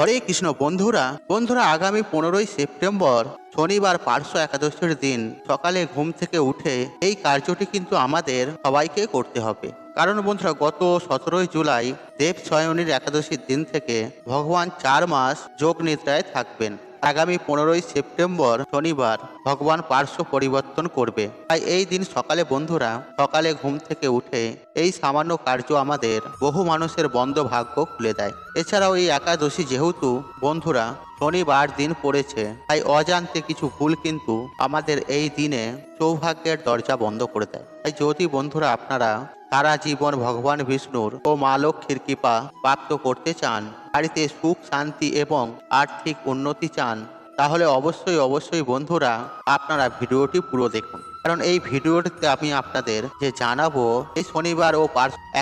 হরে কৃষ্ণ, বন্ধুরা বন্ধুরা, আগামী পনেরোই সেপ্টেম্বর, শনিবার পার্শ্ব একাদশীর দিন, সকালে ঘুম থেকে উঠে এই কার্যটি কিন্তু আমাদের সবাইকে করতে হবে। কারণ বন্ধুরা, গত সতেরোই জুলাই দেব স্বয়নীর একাদশীর দিন থেকে ভগবান চার মাস যোগ নিদ্রায় থাকবেন। আগামী পনেরোই সেপ্টেম্বর শনিবার ভগবান পার্শ্ব পরিবর্তন করবে। তাই এই দিন সকালে বন্ধুরা, সকালে ঘুম থেকে উঠে এই সামান্য কার্য আমাদের বহু মানুষের বন্ধ ভাগ্য খুলে দেয়। এছাড়াও এই একাদশী যেহেতু বন্ধুরা শনিবার দিন পড়েছে, তাই অজান্তে কিছু ভুল কিন্তু আমাদের এই দিনে সৌভাগ্যের দরজা বন্ধ করে দেয়। তাই যদি বন্ধুরা আপনারা সারা জীবন ভগবান বিষ্ণুর ও মা লক্ষ্মীর কৃপা প্রাপ্ত করতে চান বাড়িতে সুখ, শান্তি এবং আর্থিক উন্নতি চান, তাহলে অবশ্যই অবশ্যই বন্ধুরা আপনারা ভিডিওটি পুরো দেখুন। কারণ এই ভিডিওটিতে আমি আপনাদের যে জানাব, এই শনিবার ও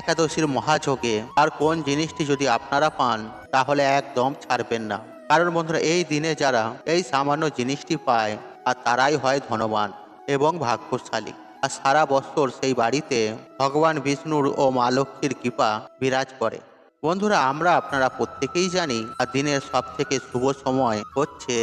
একাদশীর মহাযোগে আর কোন জিনিসটি যদি আপনারা পান, তাহলে একদম ছাড়বেন না। কারণ বন্ধুরা, এই দিনে যারা এই সামান্য জিনিসটি পায়, আর তারাই হয় ধনবান এবং ভাগ্যশালী। আর সারা বছর সেই বাড়িতে ভগবান বিষ্ণুর ও মা লক্ষ্মীর কৃপা বিরাজ করে। বন্ধুরা, আমরা আপনারা প্রত্যেকেই জানি আর দিনের সব থেকে শুভ সময় হচ্ছে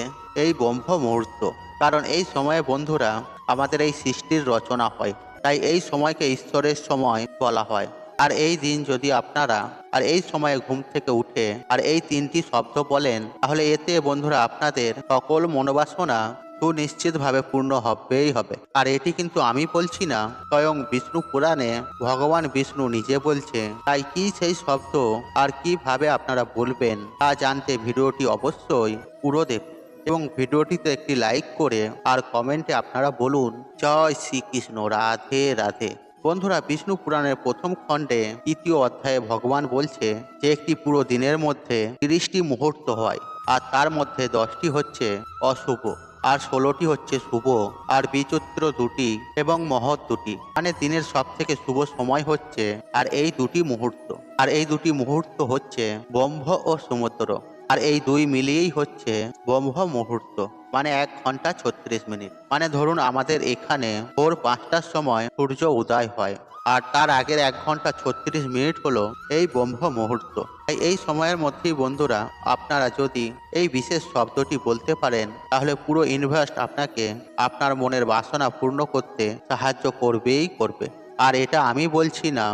এই ব্রহ্ম মুহূর্ত। কারণ এই সময়ে বন্ধুরা, আমাদের এই সৃষ্টির রচনা হয়। তাই এই সময়কে ঈশ্বরের সময় বলা হয়। আর এই দিন যদি আপনারা, আর এই সময়ে ঘুম থেকে উঠে, আর এই তিনটি শব্দ বলেন, তাহলে এতে বন্ধুরা আপনাদের সকল মনোবাসনা সুনিশ্চিতভাবে পূর্ণ হবেই হবে। আর এটি কিন্তু আমি বলছি না, স্বয়ং বিষ্ণু পুরাণে ভগবান বিষ্ণু নিজে বলছে, তাই কি সেই শব্দ আর কীভাবে আপনারা বলবেন তা জানতে ভিডিওটি অবশ্যই পুরো দেখুন এবং ভিডিওটিতে একটি লাইক করে আর কমেন্টে আপনারা বলুন, জয় শ্রীকৃষ্ণ, রাধে রাধে। বন্ধুরা, বিষ্ণু পুরাণের প্রথম খণ্ডে তৃতীয় অধ্যায়ে ভগবান বলছে যে একটি পুরো দিনের মধ্যে তিরিশটি মুহূর্ত হয়, আর তার মধ্যে দশটি হচ্ছে অশুভ। আর ষোলোটি হচ্ছে শুভ আর বিচিত্র দুটি এবং মহৎ দুটি। মানে দিনের সব থেকে শুভ সময় হচ্ছে আর এই দুটি মুহূর্ত। আর এই দুটি মুহূর্ত হচ্ছে ব্রহ্ম ও সমুদ্র। আর এই দুই মিলিয়েই হচ্ছে ব্রহ্ম মুহূর্ত। মানে এক ঘণ্টা ছত্রিশ মিনিট। মানে ধরুন আমাদের এখানে ভোর পাঁচটার সময় সূর্য উদয় হয়। আর তার আগের এক ঘণ্টা ছত্রিশ মিনিট হলো এই ব্রহ্ম মুহূর্ত। তাই এই সময়ের মধ্যেই বন্ধুরা, আপনারা যদি এই বিশেষ শব্দটি বলতে পারেন, তাহলে পুরো ইনভেস্ট আপনাকে আপনার মনের বাসনা পূর্ণ করতে সাহায্য করবেই করবে। আর এটা আমি বলছি না,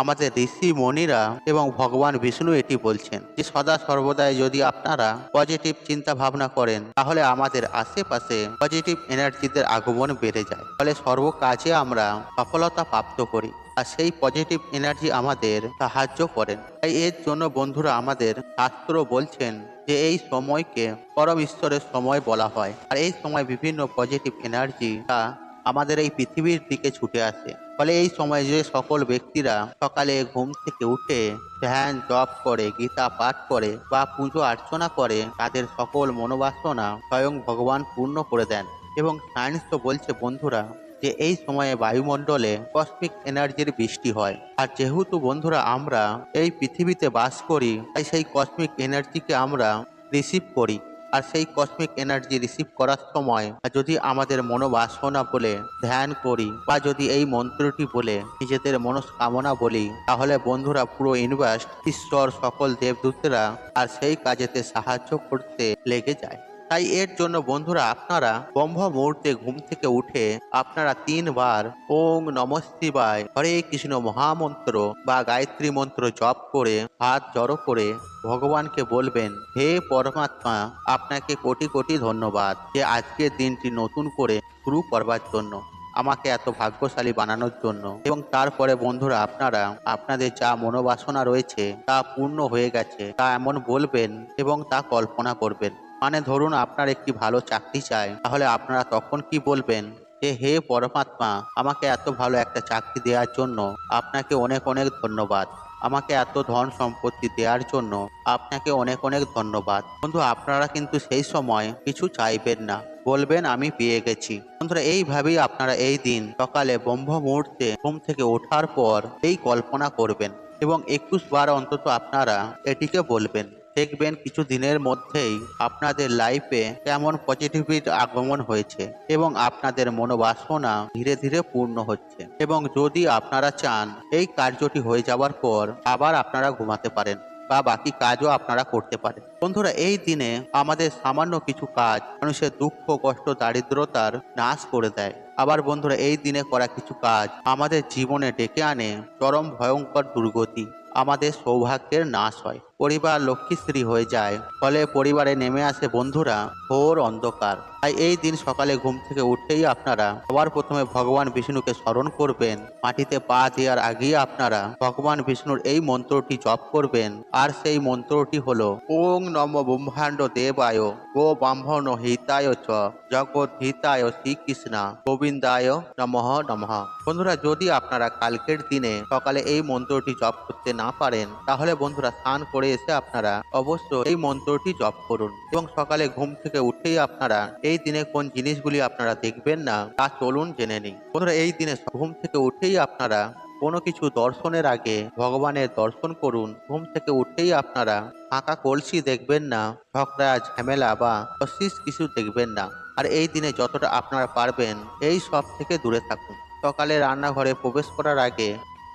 আমাদের ঋষি মণিরা এবং ভগবান বিষ্ণু এটি বলছেন যে, সদা সর্বদাই যদি আপনারা পজিটিভ চিন্তা ভাবনা করেন, তাহলে আমাদের আশেপাশে পজিটিভ এনার্জিদের আগমন বেড়ে যায়। ফলে সর্ব কাজে আমরা সফলতা প্রাপ্ত করি। আর সেই পজিটিভ এনার্জি আমাদের সাহায্য করেন। তাই এর জন্য বন্ধুরা আমাদের শাস্ত্র বলছেন যে এই সময়কে পরম ঈশ্বরের সময় বলা হয়। আর এই সময় বিভিন্ন পজিটিভ এনার্জি তা আমাদের এই পৃথিবীর দিকে ছুটে আসে। ফলে এই সময় যে সকল ব্যক্তিরা সকালে ঘুম থেকে উঠে ধ্যান, জপ করে, গীতা পাঠ করে বা পুজো অর্চনা করে, তাদের সকল মনোবাসনা স্বয়ং ভগবান পূর্ণ করে দেন। এবং সায়েন্স তো বলছে বন্ধুরা যে এই সময়ে বায়ুমণ্ডলে কসমিক এনার্জির বৃষ্টি হয়। আর যেহেতু বন্ধুরা আমরা এই পৃথিবীতে বাস করি, তাই সেই কসমিক এনার্জিকে আমরা রিসিভ করি। আর সেই কসমিক এনার্জি রিসিভ করার সময় যদি আমাদের মনোবাসনা বলে, ধ্যান করি বা যদি এই মন্ত্রটি বলে, নিজেদের মনস্কামনা বলি, তাহলে বন্ধুরা পুরো ইউনিভার্স ঈশ্বর, সকল দেবদূতরা আর সেই কাজেতে সাহায্য করতে লেগে যায়। তাই এর জন্য বন্ধুরা আপনারা ব্রহ্ম মুহূর্তে ঘুম থেকে উঠে আপনারা তিনবার ওং নম শিবায় হরে কৃষ্ণ মহামন্ত্র বা গায়ত্রী মন্ত্র জপ করে হাত জড়ো করে ভগবানকে বলবেন, হে পরমাত্মা, আপনাকে কোটি কোটি ধন্যবাদ যে আজকের দিনটি নতুন করে শুরু করবার জন্য, আমাকে এত ভাগ্যশালী বানানোর জন্য। এবং তারপরে বন্ধুরা আপনারা, আপনাদের যা মনোবাসনা রয়েছে তা পূর্ণ হয়ে গেছে, তা এমন বলবেন এবং তা কল্পনা করবেন। মানে ধরুন আপনার একটি ভালো চাকরি চাই, তাহলে আপনারা তখন কি বলবেন? যে, হে পরমাত্মা, আমাকে এত ভালো একটা চাকরি দেওয়ার জন্য আপনাকে অনেক অনেক ধন্যবাদ। আমাকে এত ধন সম্পত্তি দেওয়ার জন্য আপনাকে অনেক অনেক ধন্যবাদ। বন্ধু, আপনারা কিন্তু সেই সময় কিছু চাইবেন না। বলবেন, আমি পেয়ে গেছি। বন্ধুরা এইভাবেই আপনারা এই দিন সকালে ব্রহ্ম মুহূর্তে ঘুম থেকে ওঠার পর এই কল্পনা করবেন এবং একুশ বার অন্তত আপনারা এটিকে বলবেন। দেখবেন কিছু দিনের মধ্যেই আপনাদের লাইফে কেমন পজিটিভিটির আগমন হয়েছে এবং আপনাদের মনোবাসনা ধীরে ধীরে পূর্ণ হচ্ছে। এবং যদি আপনারা চান এই কার্যটি হয়ে যাওয়ার পর আবার আপনারা ঘুমাতে পারেন বা বাকি কাজও আপনারা করতে পারেন। বন্ধুরা, এই দিনে আমাদের সামান্য কিছু কাজ মানুষের দুঃখ, কষ্ট, দারিদ্রতার নাশ করে দেয়। আবার বন্ধুরা, এই দিনে করা কিছু কাজ আমাদের জীবনে ডেকে আনে চরম ভয়ঙ্কর দুর্গতি, আমাদের সৌভাগ্যের নাশ হয়। পরিবার লক্ষ্মীশ্রী হয়ে যায়। ফলে পরিবারে নেমে আসে বন্ধুরা, ঘোর অন্ধকার। তাই এই দিন সকালে ঘুম থেকে উঠেই আপনারা সবার প্রথমে ভগবান বিষ্ণুকে স্মরণ করবেন। মাটিতে পা দেওয়ার আগেই আপনারা ভগবান বিষ্ণুর এই মন্ত্রটি জপ করবেন। আর সেই মন্ত্রটি হলো, ওং নম ব্রহ্মাণ্ড দেবায়, গো ব্রাহ্মণ হিতায় চ, জগৎ হিতায় শ্রীকৃষ্ণ, গোবিন্দায় নমঃ নমঃ। বন্ধুরা, যদি আপনারা কালকের দিনে সকালে এই মন্ত্রটি জপ করতে না পারেন, তাহলে বন্ধুরা স্নান করে এসে আপনারা অবশ্যই এই মন্ত্রটি জপ করুন এবং সকালে ঘুম থেকে উঠেই আপনারা এই দিনে কোন জিনিসগুলি আপনারা দেখবেন না তা চলুন জেনে নিন বন্ধুরা, এই দিনে ঘুম থেকে উঠেই আপনারা কোনো কিছু দর্শনের আগে ভগবানের দর্শন করুন। ঘুম থেকে উঠেই আপনারা ফাঁকা কলসি দেখবেন না ঝগড়া ঝামেলা বা অশিস কিছু দেখবেন না। আর এই দিনে যতটা আপনারা পারবেন এই সব থেকে দূরে থাকুন। সকালে রান্নাঘরে প্রবেশ করার আগে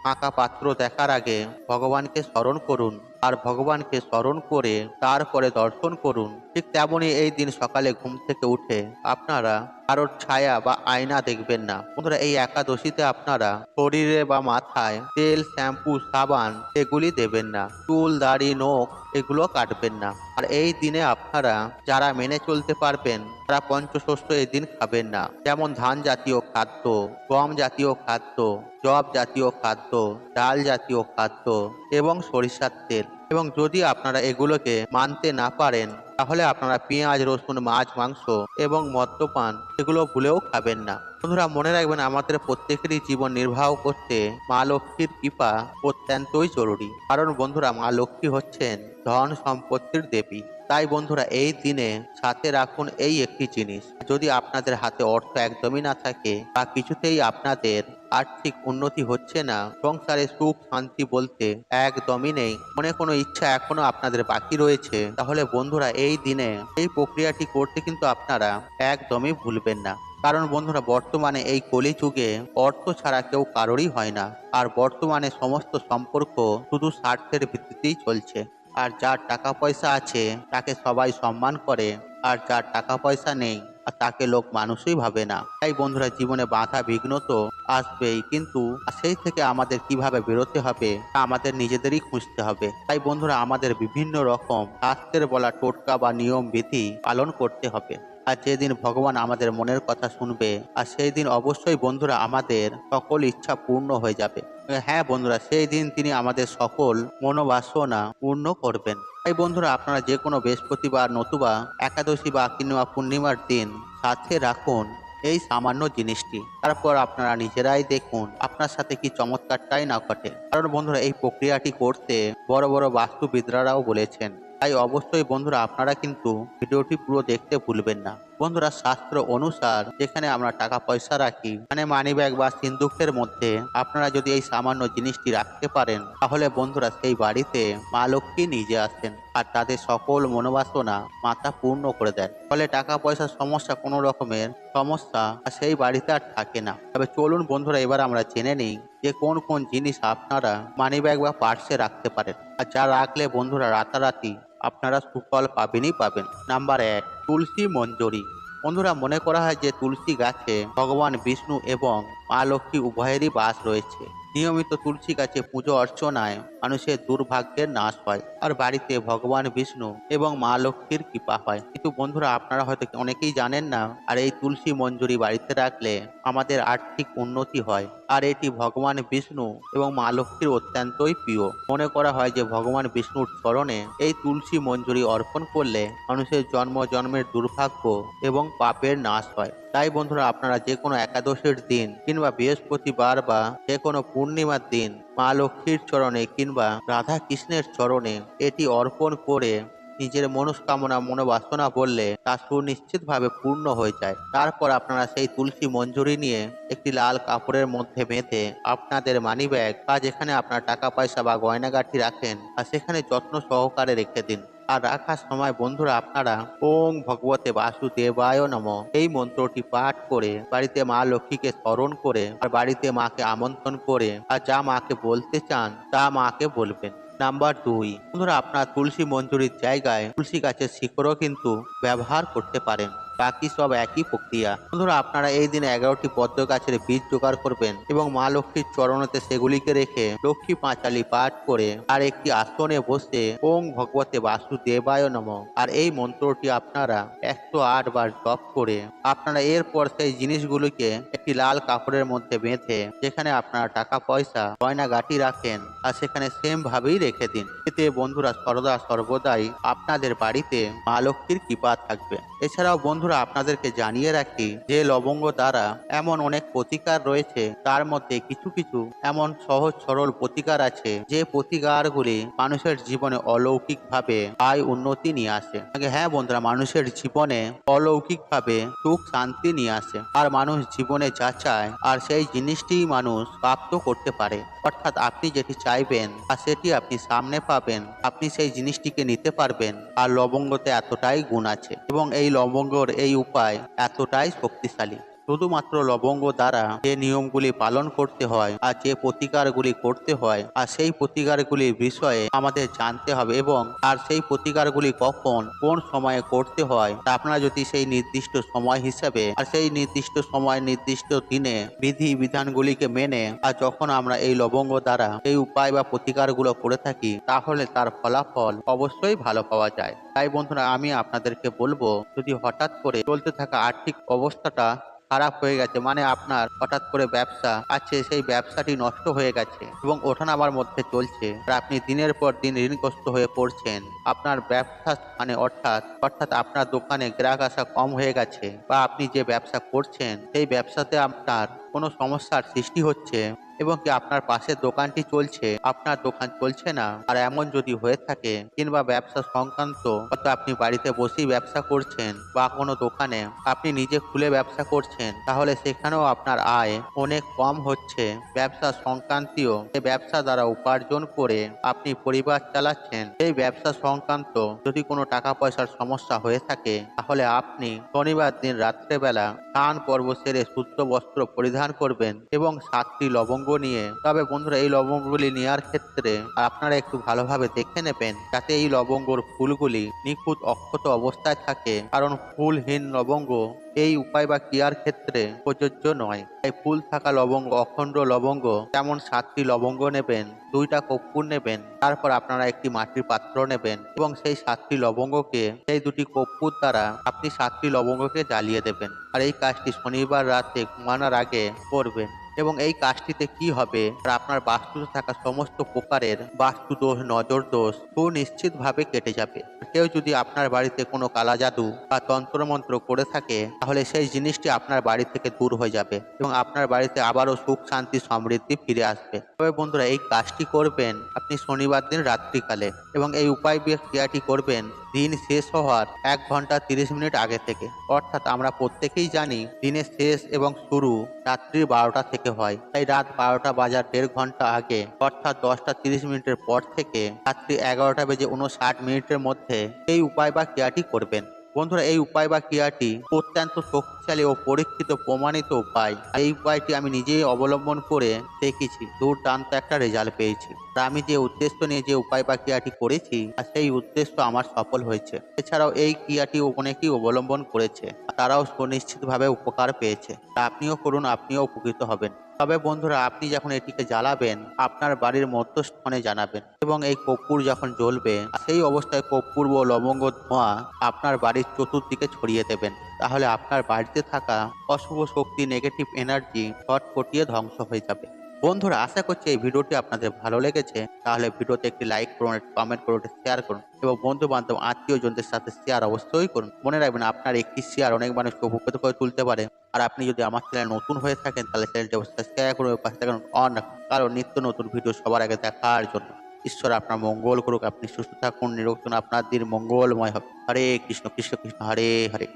ফাঁকা পাত্র দেখার আগে ভগবানকে স্মরণ করুন। আর ভগবানকে স্মরণ করে তারপরে দর্শন করুন। ঠিক তেমনই এই দিন সকালে ঘুম থেকে উঠে আপনারা কারোর ছায়া বা আয়না দেখবেন না। বন্ধুরা, এই একাদশীতে আপনারা শরীরে বা মাথায় তেল, শ্যাম্পু, সাবান এগুলি দেবেন না। চুল, দাড়ি, নখ এগুলো কাটবেন না। আর এই দিনে আপনারা যারা মেনে চলতে পারবেন, তারা পঞ্চশস্য এই দিন খাবেন না। যেমন ধান জাতীয় খাদ্য, গম জাতীয় খাদ্য জব জাতীয় খাদ্য, ডাল জাতীয় খাদ্য এবং সরিষার তেল। এবং যদি আপনারা এগুলোকে মানতে না পারেন, তাহলে আপনারা পেঁয়াজ, রসুন, মাছ, মাংস এবং মদ্যপান এগুলো ভুলেও খাবেন না। বন্ধুরা, মনে রাখবেন, আমাদের প্রত্যেকেরই জীবন নির্বাহ করতে মা লক্ষ্মীর কৃপা অত্যন্তই জরুরি। কারণ বন্ধুরা, মা লক্ষ্মী হচ্ছেন ধন সম্পত্তির দেবী। তাই বন্ধুরা, এই দিনে সাথে রাখুন এই একটি জিনিস। যদি আপনাদের হাতে অর্থ একদমই না থাকে, বা কিছুতেই আপনাদের আর্থিক উন্নতি হচ্ছে না। সংসারে সুখ, শান্তি বলতে একদমই নেই। মনে কোনো ইচ্ছা এখনও আপনাদের বাকি রয়েছে। তাহলে বন্ধুরা, এই দিনে এই প্রক্রিয়াটি করতে কিন্তু আপনারা একদমই ভুলবেন না। কারণ বন্ধুরা, বর্তমানে এই কলিযুগে অর্থ ছাড়া কেউ কারোরই হয় না। আর বর্তমানে সমস্ত সম্পর্ক শুধু স্বার্থের ভিত্তিতেই চলছে। আর যার টাকা পয়সা আছে, তাকে সবাই সম্মান করে। আর যার টাকা পয়সা নেই আর তাকে লোক মানুষই ভাবে না। তাই বন্ধুরা, জীবনে বাধা বিঘ্ন তো আসবেই, কিন্তু সেই থেকে আমাদের কীভাবে বেরোতে হবে, তা আমাদের নিজেদেরই খুঁজতে হবে। তাই বন্ধুরা, আমাদের বিভিন্ন রকম শাস্ত্রের বলা টোটকা বা নিয়ম বিধি পালন করতে হবে। আর যেদিন ভগবান আমাদের মনের কথা শুনবে, আর সেই দিন অবশ্যই বন্ধুরা আমাদের সকল ইচ্ছা পূর্ণ হয়ে যাবে। হ্যাঁ বন্ধুরা সেই দিন তিনি আমাদের সকল মনোবাসনা পূর্ণ করবেন। তাই বন্ধুরা, আপনারা যে কোনো বৃহস্পতিবার নতুবা একাদশী বা কিংবা পূর্ণিমার দিন সাথে রাখুন এই সামান্য জিনিসটি। তারপর আপনারা নিজেরাই দেখুন, আপনার সাথে কি চমৎকারটাই না ঘটে। কারণ বন্ধুরা, এই প্রক্রিয়াটি করতে বড় বড় বাস্তুবিদরাও বলেছেন তাই অবশ্যই বন্ধুরা আপনারা কিন্তু ভিডিওটি পুরো দেখতে ভুলবেন না। বন্ধুরা, শাস্ত্র অনুসার যেখানে আমরা টাকা পয়সা রাখি মানে মানি ব্যাগ বা সিন্ধুকের মধ্যে আপনারা যদি এই সামান্য জিনিসটি রাখতে পারেন, তাহলে বন্ধুরা সেই বাড়িতে মা লক্ষ্মী নিজে আসেন আর তাদের সকল মনোবাসনা মাথা পূর্ণ করে দেন। ফলে টাকা পয়সার সমস্যা কোনো রকমের সমস্যা সেই বাড়িতে আর থাকে না। তবে চলুন বন্ধুরা, এবার আমরা জেনে নিই যে কোন কোন জিনিস আপনারা মানি ব্যাগ বা পার্সে রাখতে পারেন। আর যা রাখলে বন্ধুরা রাতারাতি আপনারা সুফল পাবেনই পাবেন। নাম্বার এক, তুলসী মঞ্জরি। বন্ধুরা, মনে করা হয় যে তুলসী গাছে ভগবান বিষ্ণু এবং মা লক্ষ্মী উভয়েরই বাস রয়েছে। নিয়মিত তুলসী গাছে পুজো অর্চনায় মানুষের দুর্ভাগ্যের নাশ হয়। আর বাড়িতে ভগবান বিষ্ণু এবং মা লক্ষ্মীর কৃপা হয়। কিন্তু বন্ধুরা, আপনারা হয়তো অনেকেই জানেন না, আর এই তুলসী মঞ্জুরি বাড়িতে রাখলে আমাদের আর্থিক উন্নতি হয়। আর এটি ভগবান বিষ্ণু এবং মা লক্ষ্মীর অত্যন্তই প্রিয়। মনে করা হয় যে ভগবান বিষ্ণুর চরণে এই তুলসী মঞ্জুরি অর্পণ করলে মানুষের জন্ম, জন্মের দুর্ভাগ্য এবং পাপের নাশ হয়। তাই বন্ধুরা, আপনারা যে কোনো একাদশের দিন কিংবা বৃহস্পতিবার বা যে কোনো পূর্ণিমার দিন মা লক্ষ্মীর চরণে কিংবা রাধা কৃষ্ণের চরণে এটি অর্পণ করে নিজের মনস্কামনা, মনোবাসনা বললে তা সুনিশ্চিতভাবে পূর্ণ হয়ে যায়। তারপর আপনারা সেই তুলসী মঞ্জুরি নিয়ে একটি লাল কাপড়ের মধ্যে বেঁধে আপনাদের মানি ব্যাগ বা যেখানে আপনার টাকা পয়সা বা গয়নাগাঠি রাখেন, আর সেখানে যত্ন সহকারে রেখে দিন। আর রাখার সময়, বন্ধুরা, আপনারা ওং ভগবতে বাসুদেবায় নম। এই মন্ত্রটি পাঠ করে বাড়িতে মা লক্ষ্মীকে স্মরণ করে আর বাড়িতে মাকে আমন্ত্রণ করে আর যা মাকে বলতে চান, তা মাকে বলবেন। নাম্বার দুই, বন্ধুরা, আপনার তুলসী মঞ্জুরির জায়গায় তুলসী গাছের শিকড়ও কিন্তু ব্যবহার করতে পারেন। বাকি সব একই প্রক্রিয়া। বন্ধুরা, আপনারা এই দিনে এগারোটি পদ্ম গাছের বীজ জোগাড় করবেন এবং মা লক্ষ্মীর চরণতে সেগুলিকে রেখে লক্ষ্মী পাঁচালি পাঠ করে আর একটি আসনে বসে ওং ভগবতে বাসুদেবায় নম। আর এই মন্ত্রটি আপনারা একশো আট বার জপ করে আপনারা এরপর সেই জিনিসগুলিকে একটি লাল কাপড়ের মধ্যে বেঁধে যেখানে আপনারা টাকা পয়সা গয়না গাটি রাখেন আর সেখানে সেম ভাবেই রেখে দিন। এতে বন্ধুরা সর্বদা সর্বদাই আপনাদের বাড়িতে মা লক্ষ্মীর কৃপা থাকবে। এছাড়াও বন্ধুরা আপনাদেরকে জানিয়ে রাখি, যে লবঙ্গ দ্বারা এমন অনেক প্রতিকার রয়েছে, তার মধ্যে কিছু কিছু এমন সহজ সরল প্রতিকার আছে, যে প্রতিকারগুলি মানুষের জীবনে অলৌকিক ভাবে আয় উন্নতি নিয়ে আসে। হ্যাঁ বন্ধুরা, মানুষের জীবনে অলৌকিক ভাবে সুখ শান্তি নিয়ে আসে, আর মানুষ জীবনে যা চায়, আর সেই জিনিসটি মানুষ প্রাপ্ত করতে পারে। অর্থাৎ আপনি যেটি চাইবেন, আর সেটি আপনি সামনে পাবেন। আপনি সেই জিনিসটিকে নিতে পারবেন। আর লবঙ্গতে এতটাই গুণ আছে এবং এই লবঙ্গর এই উপায় এতটাই শক্তিশালী। শুধুমাত্র লবঙ্গ দ্বারা যে নিয়মগুলি পালন করতে হয় আর যে প্রতিকারগুলি করতে হয়, আর সেই প্রতিকারগুলির বিষয়ে আমাদের জানতে হবে এবং আর সেই প্রতিকারগুলি কখন, কোন সময়ে করতে হয়, তা আপনারা যদি সেই নির্দিষ্ট সময় হিসাবে, আর সেই নির্দিষ্ট সময় নির্দিষ্ট দিনে বিধি বিধানগুলিকে মেনে, আর যখন আমরা এই লবঙ্গ দ্বারা এই উপায় বা প্রতিকারগুলো করে থাকি, তাহলে তার ফলাফল অবশ্যই ভালো পাওয়া যায়। তাই বন্ধুরা, আমি আপনাদেরকে বলব, যদি হঠাৎ করে চলতে থাকা আর্থিক অবস্থাটা খারাপ হয়ে গেছে। মানে আপনার হঠাৎ করে ব্যবসা আছে, সেই ব্যবসাটি নষ্ট হয়ে গেছে এবং ওঠানাবার মধ্যে চলছে আর আপনি দিনের পর দিন ঋণগ্রস্ত হয়ে পড়ছেন। আপনার ব্যবসা মানে অর্থাৎ অর্থাৎ আপনার দোকানে গ্রাহক আসা কম হয়ে গেছে বা আপনি যে ব্যবসা করছেন, সেই ব্যবসাতে আপনার কোনো সমস্যার সৃষ্টি হচ্ছে এবং কি আপনার পাশের দোকানটি চলছে, আপনার দোকান চলছে না, আর এমন যদি হয়ে থাকে কিংবা ব্যবসা সংক্রান্ত, হয়তো আপনি বাড়িতে বসেই ব্যবসা করছেন বা কোনো দোকানে আপনি নিজে খুলে ব্যবসা করছেন, তাহলে সেখানেও আপনার আয় অনেক কম হচ্ছে। ব্যবসা সংক্রান্তীয় এই ব্যবসা দ্বারা উপার্জন করে আপনি পরিবার চালাচ্ছেন সেই ব্যবসা সংক্রান্ত যদি কোনো টাকা পয়সার সমস্যা হয়ে থাকে, তাহলে আপনি শনিবার দিন রাত্রেবেলা স্নান পর্ব সেরে শুদ্ধ বস্ত্র পরিধান করবেন এবং সাতটি লবঙ্গ নিয়ে, তবে বন্ধুরা এই লবঙ্গগুলি নেওয়ার ক্ষেত্রে আপনারা একটু ভালোভাবে দেখে নেবেন যাতে এই লবঙ্গর ফুলগুলি নিখুঁত অক্ষত অবস্থায় থাকে। কারণ ফুলহীন লবঙ্গ এই উপায় বা ক্রিয়ার ক্ষেত্রে প্রযোজ্য নয়। তাই ফুল থাকা লবঙ্গ, অখণ্ড লবঙ্গ, যেমন সাতটি লবঙ্গ নেবেন, দুইটা কর্পূর নেবেন, তারপর আপনারা একটি মাটির পাত্র নেবেন এবং সেই সাতটি লবঙ্গকে, সেই দুটি কর্পূর দ্বারা আপনি সাতটি লবঙ্গকে জ্বালিয়ে দেবেন। আর এই কাজটি শনিবার রাতে ঘুমানোর আগে করবেন। এবং এই কাজটিতে কি হবে? আপনার বাস্তুতে থাকা সমস্ত প্রকারের বাস্তু দোষ নজর দোষ সুনিশ্চিতভাবে কেটে যাবে। কেউ যদি আপনার বাড়িতে কোনো কালা জাদু বা তন্ত্রমন্ত্র করে থাকে, তাহলে সেই জিনিসটি আপনার বাড়ি থেকে দূর হয়ে যাবে এবং আপনার বাড়িতে আবারও সুখ, শান্তি, সমৃদ্ধি ফিরে আসবে। তবে বন্ধুরা, এই কাজটি করবেন আপনি শনিবার দিন রাত্রিকালে এবং এই উপায় ক্রিয়াটি করবেন দিন শেষ হওয়ার এক ঘণ্টা তিরিশ মিনিট আগে থেকে। অর্থাৎ আমরা প্রত্যেকেই জানি দিনের শেষ এবং শুরু রাত্রি বারোটা থেকে হয়। তাই রাত বারোটা বাজার দেড় ঘণ্টা আগে, অর্থাৎ দশটা তিরিশ মিনিটের পর থেকে রাত্রি এগারোটা বেজে উনষাট মিনিটের মধ্যে এই উপায় বা ক্রিয়াটি করবেন। বন্ধুরা, এই উপায় বা ক্রিয়াটি অত্যন্ত শক্তিশালী ও পরীক্ষিত প্রমাণিত উপায়। এই উপায়টি আমি নিজেই অবলম্বন করে দেখেছি, দুর্দান্ত একটা রেজাল্ট পেয়েছি। আর আমি যে উদ্দেশ্য নিয়ে যে উপায় বা ক্রিয়াটি করেছি, আর সেই উদ্দেশ্য আমার সফল হয়েছে। এছাড়াও এই ক্রিয়াটি অনেকেই অবলম্বন করেছে তারাও সুনিশ্চিতভাবে উপকার পেয়েছে। তা আপনিও করুন, আপনিও উপকৃত হবেন। তবে বন্ধুরা, আপনি যখন এটিকে জ্বালাবেন, আপনার বাড়ির মধ্যস্থানে জানাবেন এবং এই কর্পূর যখন জ্বলবে, সেই অবস্থায় কর্পূর ও লবঙ্গ ধোঁয়া আপনার বাড়ির চতুর্দিকে ছড়িয়ে দেবেন। তাহলে আপনার বাড়িতে থাকা অশুভ শক্তি নেগেটিভ এনার্জি ছটপটিয়ে ধ্বংস হয়ে যাবে। বন্ধুরা, আশা করছি এই ভিডিওটি আপনাদের ভালো লেগেছে। তাহলে ভিডিওতে একটি লাইক করুন কমেন্ট করুন শেয়ার করুন এবং বন্ধু বান্ধব আত্মীয় জনদের সাথে শেয়ার অবশ্যই করুন। মনে রাখবেন, আপনার একটি শেয়ার অনেক মানুষকে উপকৃত করে তুলতে পারে। আর আপনি যদি আমার চ্যানেল নতুন হয়ে থাকেন, তাহলে চ্যানেলটি অবশ্যই শেয়ার করুন পাশে থাকুন অন কারণ নিত্য নতুন ভিডিও সবার আগে দেখার জন্য। ঈশ্বর আপনার মঙ্গল করুক, আপনি সুস্থ থাকুন, নিরোগ আপনার দিন মঙ্গলময় হবে। হরে কৃষ্ণ কৃষ্ণ কৃষ্ণ, হরে হরে।